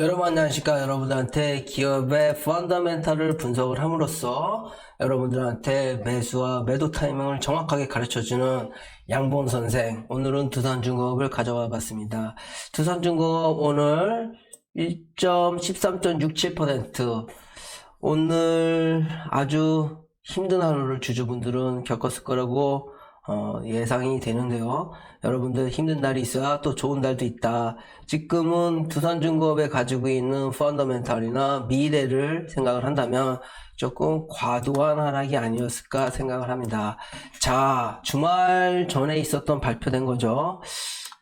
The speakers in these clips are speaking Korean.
여러분 안녕하십니까? 여러분들한테 기업의 펀더멘탈을 분석을 함으로써 여러분들한테 매수와 매도 타이밍을 정확하게 가르쳐주는 양봉 선생 오늘은 두산중공업을 가져와 봤습니다. 두산중공업 오늘 1.13.67% 오늘 아주 힘든 하루를 주주분들은 겪었을 거라고 어, 예상이 되는데요. 여러분들 힘든 날이 있어야 또 좋은 날도 있다. 지금은 두산중공업에 가지고 있는 펀더멘탈이나 미래를 생각을 한다면 조금 과도한 하락이 아니었을까 생각을 합니다. 자, 주말 전에 있었던 발표된 거죠.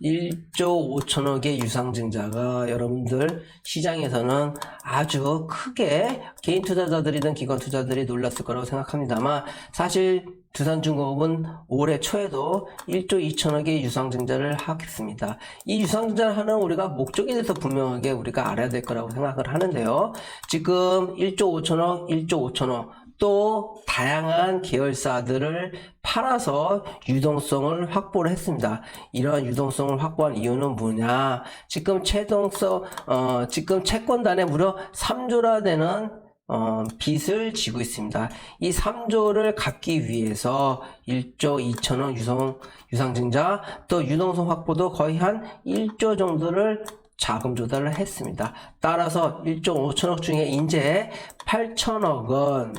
1조 5천억의 유상증자가 여러분들 시장에서는 아주 크게 개인 투자자들이든 기관 투자들이 놀랐을 거라고 생각합니다만 사실 두산중공업은 올해 초에도 1조 2천억의 유상증자를 하겠습니다. 이 유상증자를 하는 우리가 목적에 대해서 분명하게 우리가 알아야 될 거라고 생각을 하는데요. 지금 1조 5천억, 1조 5천억 또 다양한 계열사들을 팔아서 유동성을 확보를 했습니다. 이러한 유동성을 확보한 이유는 뭐냐? 지금 최동성 어, 지금 채권단에 무려 3조나 되는 어, 빚을 지고 있습니다. 이 3조를 갚기 위해서 1조 2천억 유성, 유상증자, 또 유동성 확보도 거의 한 1조 정도를 자금 조달을 했습니다. 따라서 1조 5천억 중에 이제 8천억은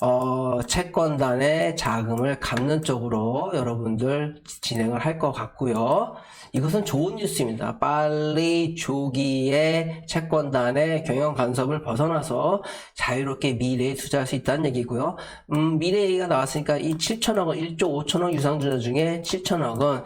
어, 채권단의 자금을 갚는 쪽으로 여러분들 진행을 할 것 같고요. 이것은 좋은 뉴스입니다. 빨리 조기에 채권단의 경영 간섭을 벗어나서 자유롭게 미래에 투자할 수 있다는 얘기고요. 음, 미래 얘기가 나왔으니까 이 7천억은 1조 5천억 유상증자 중에 7천억은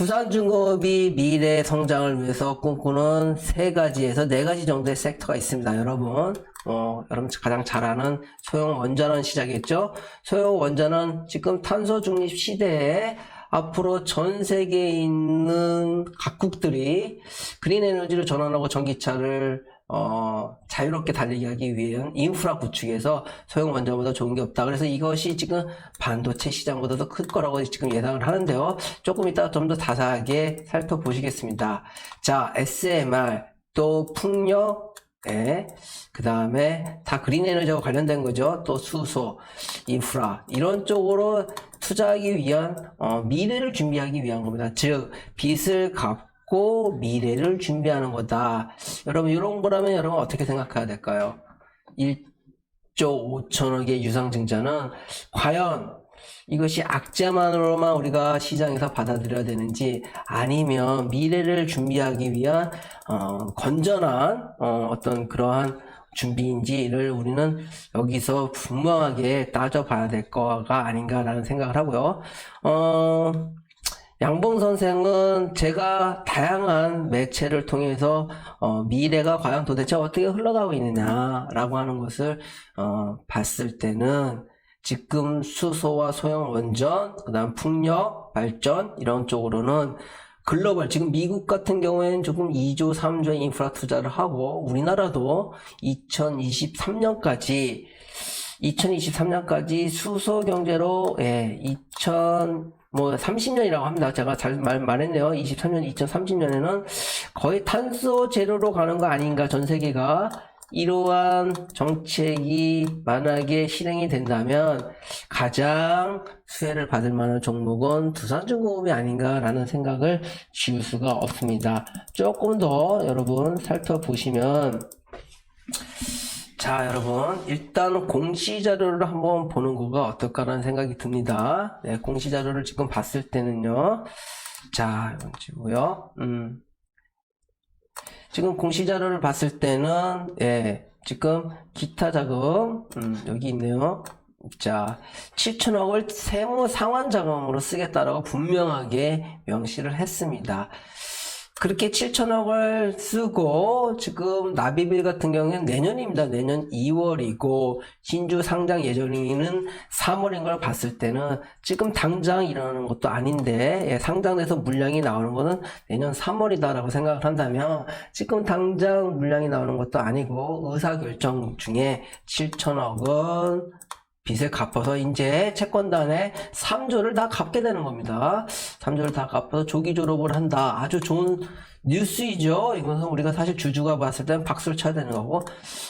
두산중공업이 미래 성장을 위해서 꿈꾸는 세 가지에서 네 가지 정도의 섹터가 있습니다, 여러분. 어, 여러분 가장 잘 아는 소형 원전원 시작이겠죠? 소형 원전은 지금 탄소 중립 시대에 앞으로 전 세계에 있는 각국들이 그린 에너지를 전환하고 전기차를 어, 자유롭게 달리게 하기 위한 인프라 구축에서 소형 원전보다 좋은 게 없다. 그래서 이것이 지금 반도체 시장보다도 클 거라고 지금 예상을 하는데요. 조금 이따가 좀더 자세하게 살펴보시겠습니다. 자, SMR, 또 풍력, 네. 그 다음에 다 그린 에너지와 관련된 거죠. 또 수소, 인프라 이런 쪽으로 투자하기 위한 어, 미래를 준비하기 위한 겁니다. 즉 빚을 갚 고 미래를 준비하는 거다. 여러분 이런 거라면 여러분 어떻게 생각해야 될까요? 1조 5천억의 유상증자는 과연 이것이 악재만으로만 우리가 시장에서 받아들여야 되는지 아니면 미래를 준비하기 위한 어, 건전한 어, 떤 그러한 준비인지를 우리는 여기서 분명하게 따져봐야 될 거가 아닌가라는 생각을 하고요. 어, 양봉 선생은 제가 다양한 매체를 통해서 어, 미래가 과연 도대체 어떻게 흘러가고 있느냐라고 하는 것을 어, 봤을 때는 지금 수소와 소형 원전, 그 다음 풍력, 발전, 이런 쪽으로는 글로벌, 지금 미국 같은 경우에는 조금 2조, 3조 인프라 투자를 하고, 우리나라도 2023년까지, 2023년까지 수소 경제로, 예, 2000, 뭐 30년이라고 합니다. 제가 잘 말, 말했네요. 23년, 2030년에는 거의 탄소 제로로 가는 거 아닌가, 전 세계가. 이러한 정책이 만약에 실행이 된다면 가장 수혜를 받을 만한 종목은 두산중공업이 아닌가라는 생각을 지울 수가 없습니다. 조금 더 여러분 살펴보시면 자 여러분 일단 공시자료를 한번 보는 거가 어떨까라는 생각이 듭니다. 네, 공시자료를 지금 봤을 때는요. 자 이건 지고요. 음. 지금 공시자료를 봤을 때는 예, 지금 기타 자금 음, 여기 있네요. 자, 7천억을 세무 상환 자금으로 쓰겠다라고 분명하게 명시를 했습니다. 그렇게 7천억을 쓰고 지금 나비빌 같은 경우에는 내년입니다. 내년 2월이고 신주 상장 예정일은 3월인 걸 봤을 때는 지금 당장 일어나는 것도 아닌데 예, 상장돼서 물량이 나오는 거는 내년 3월이다라고 생각을 한다면 지금 당장 물량이 나오는 것도 아니고 의사결정 중에 7천억은 빚을 갚아서 이제 채권단에 3조를 다 갚게 되는 겁니다. 3조를 다 갚아서 조기 졸업을 한다. 아주 좋은 뉴스이죠. 이것은 우리가 사실 주주가 봤을 땐 박수를 쳐야 되는 거고,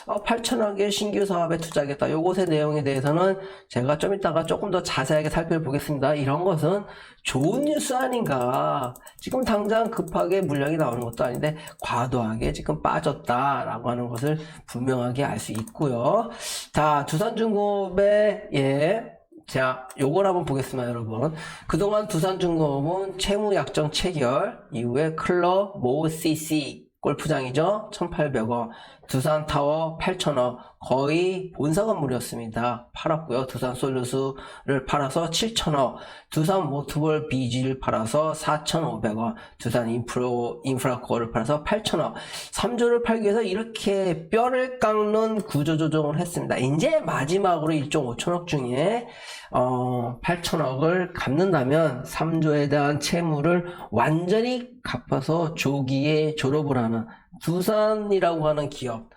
어, 8천억의 신규 사업에 투자하겠다. 요것의 내용에 대해서는 제가 좀 이따가 조금 더 자세하게 살펴보겠습니다. 이런 것은 좋은 뉴스 아닌가. 지금 당장 급하게 물량이 나오는 것도 아닌데, 과도하게 지금 빠졌다라고 하는 것을 분명하게 알 수 있고요. 자, 두산중공업의, 예. 자, 요걸 한번 보겠습니다, 여러분. 그동안 두산중공업은 채무약정 체결 이후에 클럽 모 CC 골프장이죠. 1,800억. 두산타워 8,000억. 거의 본사 건물이었습니다. 팔았고요. 두산 솔루스를 팔아서 7,000억. 두산 모트볼 BG를 팔아서 4,500억. 두산 인프로, 인프라코어를 팔아서 8,000억. 3조를 팔기 위해서 이렇게 뼈를 깎는 구조조정을 했습니다. 이제 마지막으로 1조 5천억 중에 어, 8천억을 갚는다면 3조에 대한 채무를 완전히 갚아서 조기에 졸업을 하는 두산이라고 하는 기업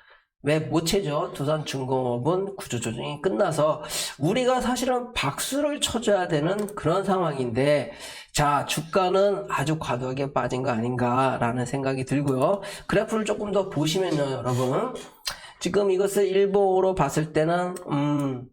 왜못 채죠? 두산중공업은 구조조정이 끝나서 우리가 사실은 박수를 쳐줘야 되는 그런 상황인데 자 주가는 아주 과도하게 빠진 거 아닌가라는 생각이 들고요. 그래프를 조금 더 보시면요, 여러분. 지금 이것을 일봉으로 봤을 때는 음,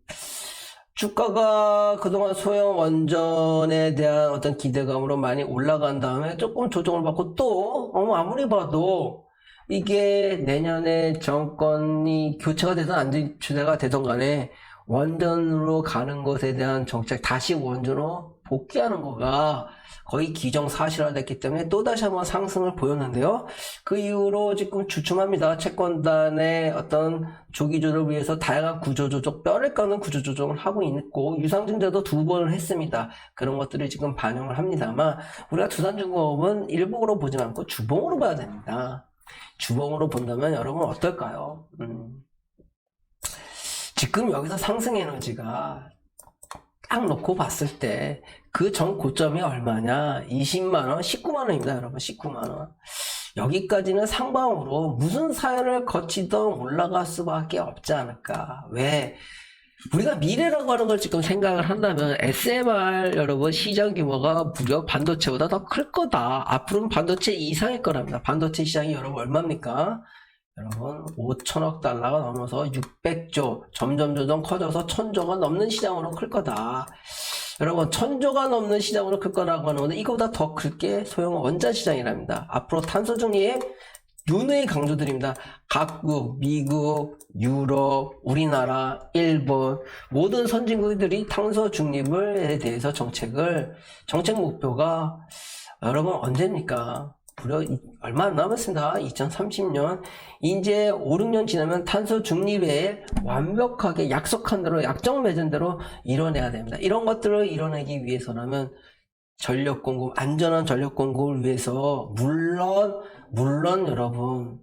주가가 그동안 소형 원전에 대한 어떤 기대감으로 많이 올라간 다음에 조금 조정을 받고 또 어, 아무리 봐도 이게 내년에 정권이 교체가 되든 안 되- 주대가 되든 간에 원전으로 가는 것에 대한 정책 다시 원전으로 복귀하는 거가 거의 기정사실화됐기 때문에 또 다시 한번 상승을 보였는데요. 그 이후로 지금 주춤합니다. 채권단의 어떤 조기조를 위해서 다양한 구조조정, 뼈를 깎는 구조조정을 하고 있고, 유상증자도 두 번을 했습니다. 그런 것들을 지금 반영을 합니다만, 우리가 두산중공업은 일봉으로 보지 않고 주봉으로 봐야 됩니다. 주봉으로 본다면 여러분 어떨까요? 음. 지금 여기서 상승 에너지가 딱 놓고 봤을 때 그 전 고점이 얼마냐? 20만원, 19만원입니다, 여러분. 19만원. 여기까지는 상방으로 무슨 사연을 거치던 올라갈 수밖에 없지 않을까. 왜? 우리가 미래라고 하는 걸 지금 생각을 한다면 SMR 여러분 시장 규모가 무려 반도체보다 더 클 거다. 앞으로는 반도체 이상일 거랍니다. 반도체 시장이 여러분 얼마입니까? 여러분 5천억 달러가 넘어서 600조 점점 점점 커져서 천조가 넘는 시장으로 클 거다. 여러분 천조가 넘는 시장으로 클 거라고 하는 건데 이거보다 더 클게 소형 원자 시장이랍니다. 앞으로 탄소 중립 누누이 강조드립니다. 각국, 미국, 유럽, 우리나라, 일본 모든 선진국들이 탄소 중립을에 대해서 정책을 정책 목표가 여러분 언제입니까? 무려 이- 얼마 안 남았습니다. 2030년 이제 5, 6년 지나면 탄소 중립에 완벽하게 약속한 대로 약정 맺은 대로 이뤄내야 됩니다. 이런 것들을 이뤄내기 위해서라면 전력 공급, 안전한 전력 공급을 위해서 물론 물론 여러분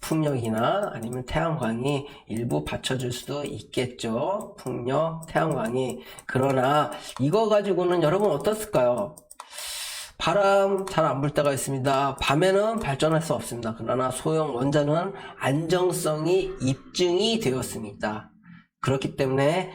풍력이나 아니면 태양광이 일부 받쳐줄 수도 있겠죠. 풍력, 태양광이 그러나 이거 가지고는 여러분 어떻을까요? 바람 잘 안 불 때가 있습니다. 밤에는 발전할 수 없습니다. 그러나 소형 원자는 안정성이 입증이 되었습니다. 그렇기 때문에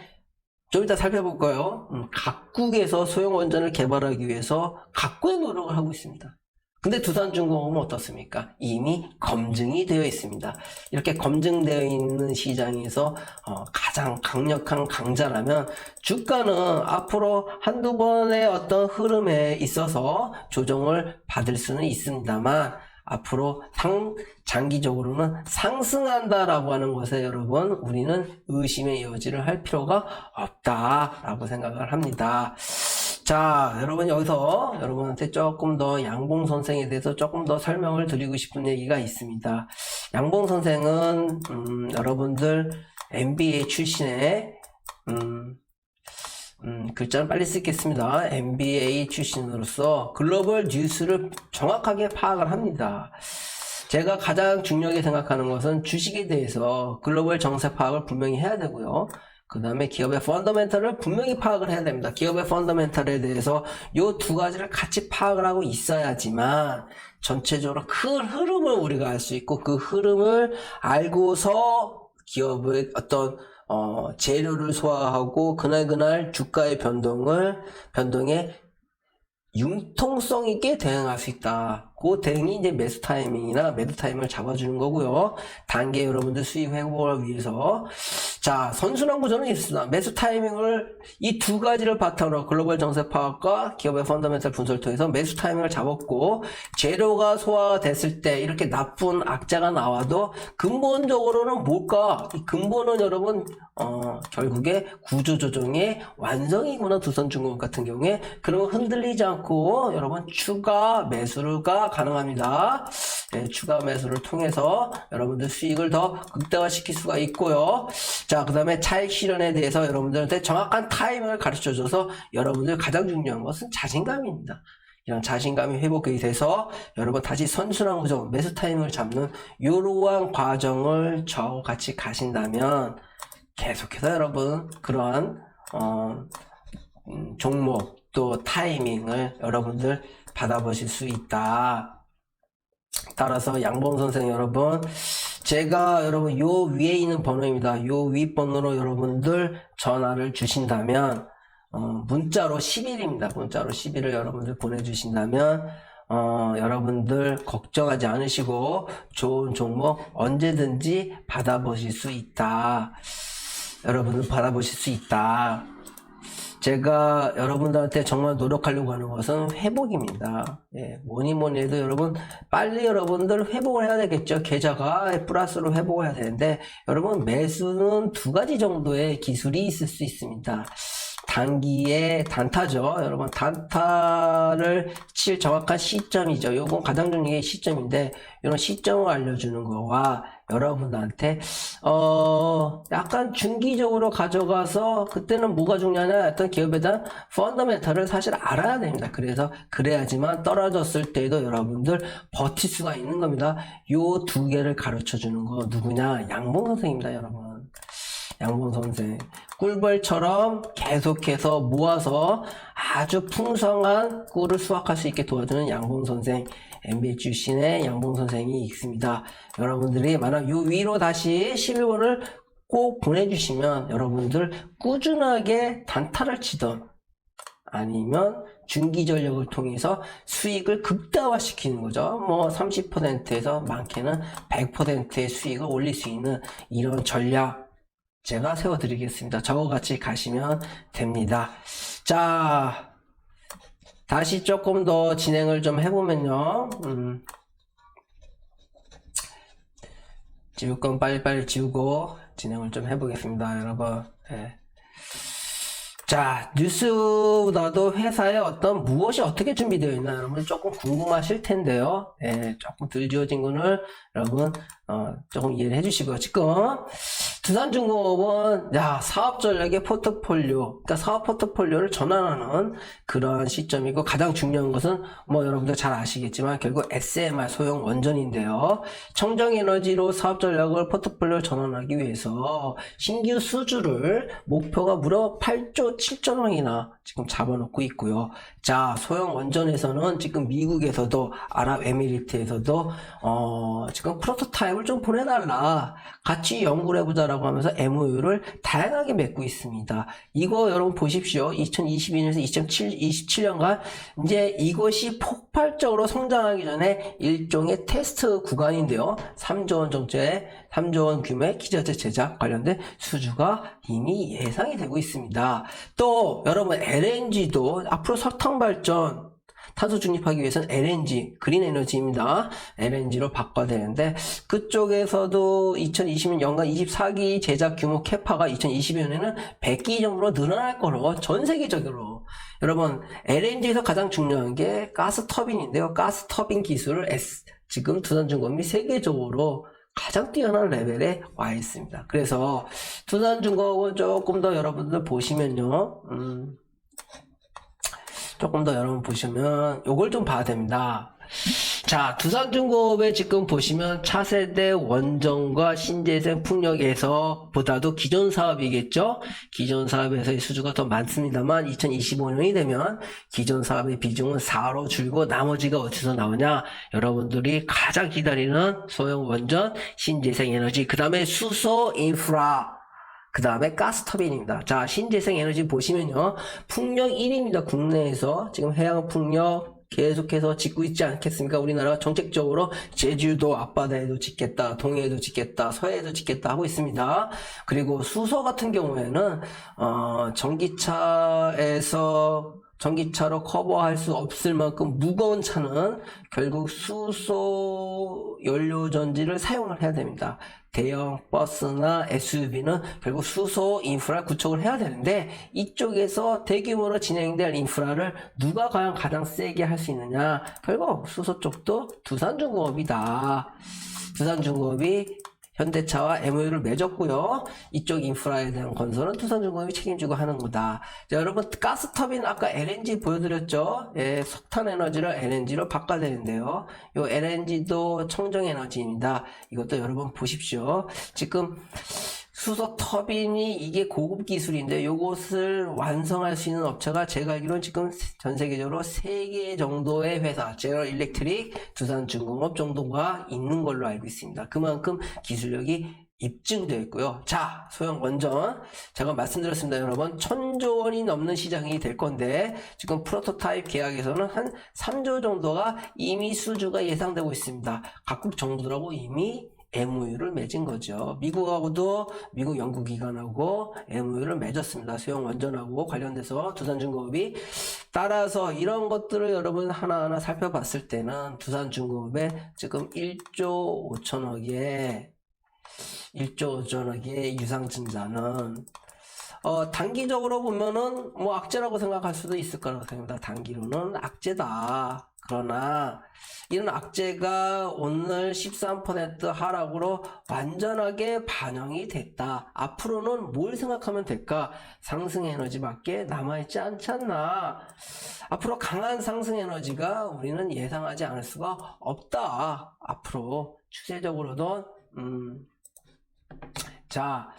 좀 이따 살펴볼 거예요. 음, 각국에서 소형 원전을 개발하기 위해서 각국의 노력을 하고 있습니다. 근데 두산중공업은 어떻습니까? 이미 검증이 되어 있습니다. 이렇게 검증되어 있는 시장에서 어, 가장 강력한 강자라면 주가는 앞으로 한두 번의 어떤 흐름에 있어서 조정을 받을 수는 있습니다만 앞으로 상, 장기적으로는 상승한다라고 하는 것에 여러분 우리는 의심의 여지를 할 필요가 없다라고 생각을 합니다. 자, 여러분 여기서 여러분한테 조금 더 양봉 선생에 대해서 조금 더 설명을 드리고 싶은 얘기가 있습니다. 양봉 선생은 음, 여러분들 MBA 출신의 음, 음, 글자는 빨리 쓰겠습니다. MBA 출신으로서 글로벌 뉴스를 정확하게 파악을 합니다. 제가 가장 중요하게 생각하는 것은 주식에 대해서 글로벌 정세 파악을 분명히 해야 되고요. 그 다음에 기업의 펀더멘털을 분명히 파악을 해야 됩니다. 기업의 펀더멘털에 대해서 이두 가지를 같이 파악을 하고 있어야지만 전체적으로 큰 흐름을 우리가 알 수 있고 그 흐름을 알고서 기업의 어떤 어, 재료를 소화하고 그날 그날 주가의 변동을 변동에 융통성 있게 대응할 수 있다. 그 대응이 이제 매수 타이밍이나 매도 타이밍을 잡아주는 거고요. 단계 여러분들 수익 회복을 위해서. 자, 선순환 구조는 있습니다. 매수 타이밍을 이 두 가지를 바탕으로 글로벌 정세 파악과 기업의 펀더멘탈 분석을 통해서 매수 타이밍을 잡았고, 재료가 소화됐을 때 이렇게 나쁜 악자가 나와도 근본적으로는 뭘까? 이 근본은 여러분, 어, 결국에 구조조정의 완성이구나. 두선중공업 같은 경우에. 그런 거 흔들리지 않고 여러분 추가 매수가 가능합니다. 네, 추가 매수를 통해서 여러분들 수익을 더 극대화시킬 수가 있고요. 자, 그 다음에 차익 실현에 대해서 여러분들한테 정확한 타이밍을 가르쳐 줘서 여러분들 가장 중요한 것은 자신감입니다. 이런 자신감이 회복이 돼서 여러분 다시 선순환 구조, 매수 타이밍을 잡는 이러한 과정을 저하고 같이 가신다면 계속해서 여러분 그러한 어, 음, 종목 또 타이밍을 여러분들 받아보실 수 있다. 따라서 양봉 선생 여러분, 제가 여러분 요 위에 있는 번호입니다. 요 위 번호로 여러분들 전화를 주신다면 어, 문자로 10일입니다. 문자로 10일을 여러분들 보내주신다면 어, 여러분들 걱정하지 않으시고 좋은 종목 언제든지 받아보실 수 있다. 여러분들 받아보실 수 있다. 제가 여러분들한테 정말 노력하려고 하는 것은 회복입니다. 예, 뭐니 뭐니 해도 여러분, 빨리 여러분들 회복을 해야 되겠죠. 계좌가 플러스로 회복을 해야 되는데, 여러분, 매수는 두 가지 정도의 기술이 있을 수 있습니다. 단기에 단타죠. 여러분, 단타를 칠 정확한 시점이죠. 요건 가장 중요한 시점인데, 이런 시점을 알려주는 거와 여러분한테, 어, 약간 중기적으로 가져가서, 그때는 뭐가 중요하냐, 어떤 기업에 대한 펀더멘탈을 사실 알아야 됩니다. 그래서, 그래야지만 떨어졌을 때에도 여러분들 버틸 수가 있는 겁니다. 요 두 개를 가르쳐 주는 거 누구냐? 양봉 선생입니다, 여러분. 양봉 선생. 꿀벌처럼 계속해서 모아서 아주 풍성한 꿀을 수확할 수 있게 도와주는 양봉 선생. MBA 출신의 양봉 선생이 있습니다. 여러분들이 만약 요 위로 다시 12월을 꼭 보내주시면 여러분들 꾸준하게 단타를 치던 아니면 중기 전력을 통해서 수익을 극대화시키는 거죠. 뭐 30%에서 많게는 100%의 수익을 올릴 수 있는 이런 전략 제가 세워드리겠습니다. 저와 같이 가시면 됩니다. 자, 다시 조금 더 진행을 좀 해보면요. 음, 지울 건 빨리빨리 지우고 진행을 좀 해보겠습니다, 여러분. 예. 자, 뉴스보다도 회사에 어떤 무엇이 어떻게 준비되어 있나 여러분 조금 궁금하실 텐데요. 예, 조금 덜 지워진 거를 여러분 어, 조금 이해를 해주시고요. 지금 두산중공업은 야 사업 전략의 포트폴리오, 그러니까 사업 포트폴리오를 전환하는 그러한 시점이고 가장 중요한 것은 뭐 여러분들 잘 아시겠지만 결국 SMR 소형 원전인데요. 청정 에너지로 사업 전략을 포트폴리오 전환하기 위해서 신규 수주를 목표가 무려 8조 7천 원이나 지금 잡아놓고 있고요. 자 소형 원전에서는 지금 미국에서도 아랍에미리트에서도 어, 지금 프로토타입 을 좀 보내달라 같이 연구를 해보자라고 하면서 MOU를 다양하게 맺고 있습니다. 이거 여러분 보십시오. 2022년에서 2027년간 이제 이것이 폭발적으로 성장하기 전에 일종의 테스트 구간인데요. 3조 원 정도의 3조 원 규모의 기저제 제작 관련된 수주가 이미 예상이 되고 있습니다. 또 여러분 LNG도 앞으로 석탄 발전 탄소 중립하기 위해서는 LNG, 그린 에너지입니다. LNG로 바꿔야 되는데 그쪽에서도 2020년 연간 24기 제작 규모 캐파가 2020년에는 100기 정도로 늘어날 거로 전 세계적으로 여러분 LNG에서 가장 중요한 게 가스 터빈인데요. 가스 터빈 기술을 S, 지금 두산중공업이 세계적으로 가장 뛰어난 레벨에 와 있습니다. 그래서 두산중공업은 조금 더 여러분들 보시면요. 음, 조금 더 여러분 보시면 요걸 좀 봐야 됩니다. 자, 두산중공업에 지금 보시면 차세대 원전과 신재생 풍력에서 보다도 기존 사업이겠죠? 기존 사업에서의 수주가 더 많습니다만 2025년이 되면 기존 사업의 비중은 4로 줄고 나머지가 어디서 나오냐? 여러분들이 가장 기다리는 소형 원전, 신재생 에너지, 그 다음에 수소 인프라 그 다음에 가스터빈입니다. 자, 신재생 에너지 보시면요. 풍력 1위입니다. 국내에서. 지금 해양 풍력 계속해서 짓고 있지 않겠습니까? 우리나라가 정책적으로 제주도 앞바다에도 짓겠다, 동해에도 짓겠다, 서해에도 짓겠다 하고 있습니다. 그리고 수소 같은 경우에는, 어, 전기차에서 전기차로 커버할 수 없을 만큼 무거운 차는 결국 수소 연료 전지를 사용을 해야 됩니다. 대형 버스나 SUV는 결국 수소 인프라 구축을 해야 되는데 이쪽에서 대규모로 진행될 인프라를 누가 과연 가장 세게 할 수 있느냐? 결국 수소 쪽도 두산중공업이다. 두산중공업이 현대차와 MOU를 맺었고요. 이쪽 인프라에 대한 건설은 두산중공업이 책임지고 하는 거다. 자, 여러분 가스터빈 아까 LNG 보여드렸죠? 예, 석탄 에너지를 LNG로 바꿔야 되는데요. 이 LNG도 청정 에너지입니다. 이것도 여러분 보십시오. 지금 수소 터빈이 이게 고급 기술인데 이것을 완성할 수 있는 업체가 제가 알기로는 지금 전 세계적으로 3개 정도의 회사, 제너럴 일렉트릭, 두산중공업 정도가 있는 걸로 알고 있습니다. 그만큼 기술력이 입증되어 있고요. 자, 소형 원전. 제가 말씀드렸습니다, 여러분. 천조 원이 넘는 시장이 될 건데, 지금 프로토타입 계약에서는 한 3조 정도가 이미 수주가 예상되고 있습니다. 각국 정부들하고 이미 MOU를 맺은 거죠. 미국하고도 미국 연구기관하고 MOU를 맺었습니다. 수용 원전하고 관련돼서 두산중공업이 따라서 이런 것들을 여러분 하나하나 살펴봤을 때는 두산중공업의 지금 1조 5천억의 1조 5천억의 유상증자는 어, 단기적으로 보면은 뭐 악재라고 생각할 수도 있을 거라고 생각합니다. 단기로는 악재다. 그러나 이런 악재가 오늘 13% 하락으로 완전하게 반영이 됐다. 앞으로는 뭘 생각하면 될까? 상승 에너지밖에 남아있지 않지 않나? 앞으로 강한 상승 에너지가 우리는 예상하지 않을 수가 없다. 앞으로 추세적으로도 음, 자,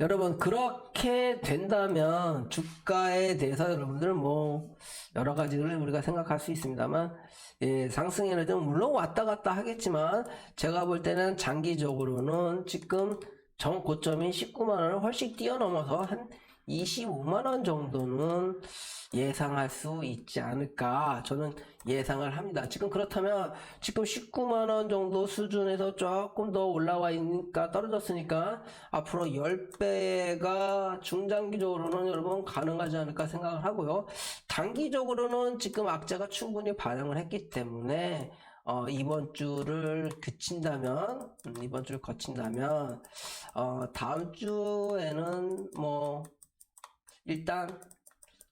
여러분, 그렇게 된다면 주가에 대해서 여러분들 뭐, 여러 가지를 우리가 생각할 수 있습니다만, 예, 상승 에너지는 물론 왔다 갔다 하겠지만, 제가 볼 때는 장기적으로는 지금 정 고점인 19만 원을 훨씬 뛰어넘어서 한 25만원 정도는 예상할 수 있지 않을까 저는 예상을 합니다. 지금 그렇다면 지금 19만원 정도 수준에서 조금 더 올라와 있으니까 떨어졌으니까 앞으로 10배가 중장기적으로는 여러분 가능하지 않을까 생각을 하고요. 단기적으로는 지금 악재가 충분히 반영을 했기 때문에 어, 이번 주를 그친다면, 음, 이번 주를 거친다면, 어, 다음 주에는 뭐, 일단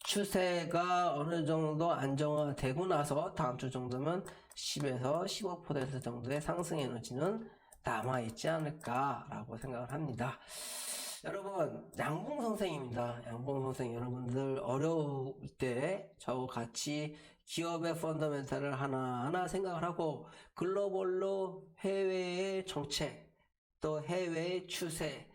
추세가 어느 정도 안정화되고 나서 다음 주 정도면 10에서 15% 정도의 상승 에너지는 남아있지 않을까라고 생각을 합니다. 여러분, 양봉 선생입니다. 양봉 선생 여러분들 어려울 때 저와 같이 기업의 펀더멘탈을 하나하나 생각을 하고 글로벌로 해외의 정책, 또 해외의 추세,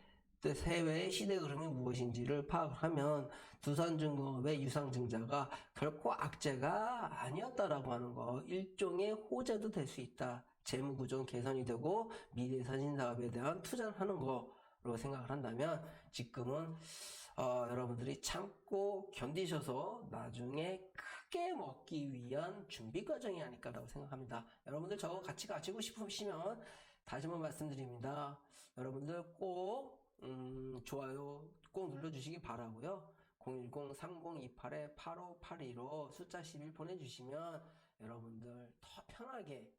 또 해외의 시대 흐름이 무엇인지를 파악을 하면 두산중공업의 유상증자가 결코 악재가 아니었다라고 하는 거 일종의 호재도 될 수 있다. 재무구조 개선이 되고 미래 선진 사업에 대한 투자를 하는 거로 생각을 한다면 지금은 어, 여러분들이 참고 견디셔서 나중에 크게 먹기 위한 준비 과정이 아닐까라고 생각합니다. 여러분들 저거 같이 가지고 싶으시면 다시 한번 말씀드립니다. 여러분들 꼭 음, 좋아요 꼭 눌러주시기 바라고요. 010-3028-8582로 숫자 11 보내주시면 여러분들 더 편하게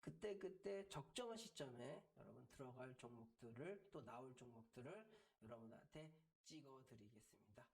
그때그때 적정한 시점에 여러분 들어갈 종목들을 또 나올 종목들을 여러분한테 찍어 드리겠습니다.